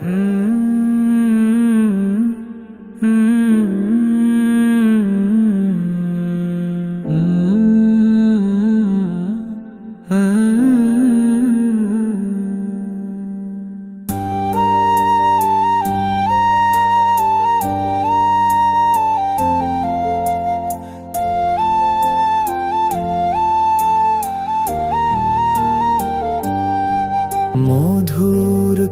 মধুর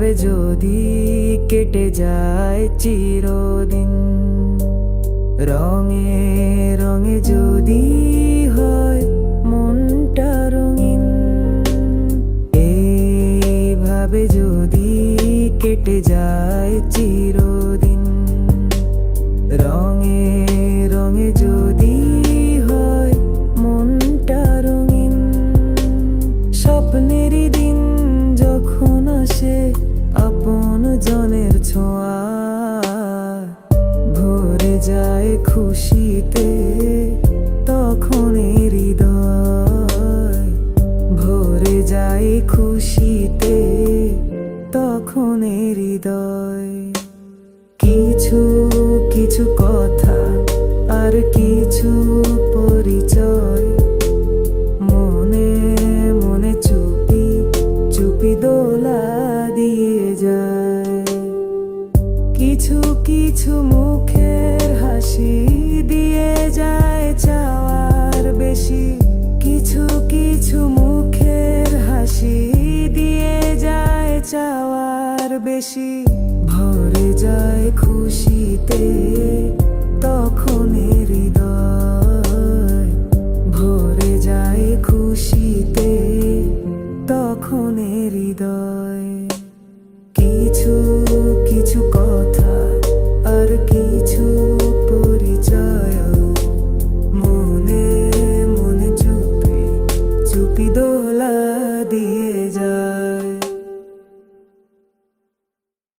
এভাবে যদি কেটে যায় চিরদিন, রঙে রঙে যদি হয় মনটা রঙিন এইভাবে যদি কেটে যায় চিরদিন, রঙে রঙে যদি হয় মনটা রঙিন, স্বপ্নেরই দিন আসে আপন জনের ছোঁয়া। ভরে যায় খুশিতে, তখন হৃদয়। ভরে যায় খুশিতে, তখন হৃদয়। কিছু কিছু কথা আর কিছু পরিচয় কিছু কিছু মুখের হাসি দিয়ে যায় চাওয়ার বেশি। কিছু কিছু মুখের হাসি দিয়ে যায় চাওয়ার বেশি। ভরে যায় খুশিতে তখন এই